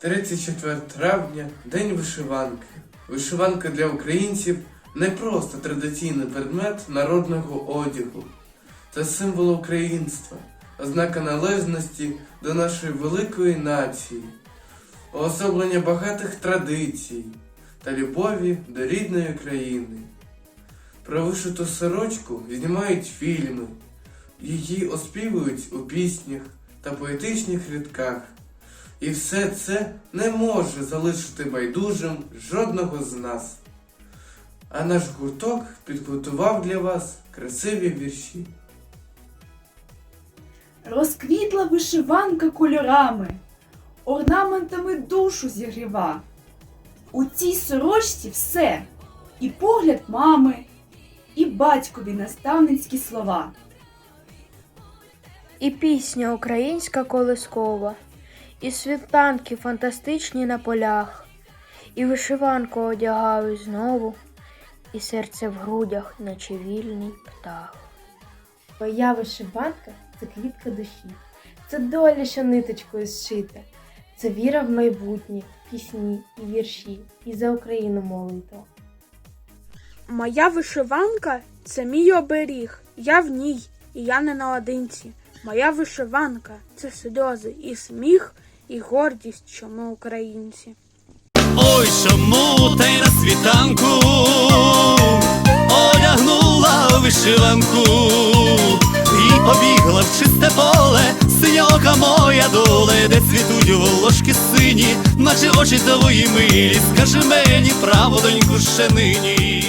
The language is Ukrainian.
34 травня День вишиванки. Вишиванка для українців не просто традиційний предмет народного одягу. Це символ українства, ознака належності до нашої великої нації, уособлення багатих традицій та любові до рідної країни. Про вишиту сорочку знімають фільми, її оспівують у піснях та поетичних рядках. І все це не може залишити байдужим жодного з нас. А наш гурток підготував для вас красиві вірші. Розквітла вишиванка кольорами, орнаментами душу зігріва. У цій сорочці все і погляд мами, і батькові наставницькі слова. І пісня українська колискова, і світанки фантастичні на полях, і вишиванку одягають знову, і серце в грудях, наче вільний птах. Твоя вишиванка це квітка душі, це доля, що ниточкою зшита, це віра в майбутнє, пісні і вірші, і за Україну молитва. Моя вишиванка це мій оберіг. Я в ній, і я не наодинці. Моя вишиванка це сльози і сміх, і гордість, що ми українці. Ой, чому та й на світанку одягнула вишиванку і побігла в чисте поле, синьока моя доле, де цвітуть волошки сині, наче очі твої милі, скажи мені правду, доньку ще нині.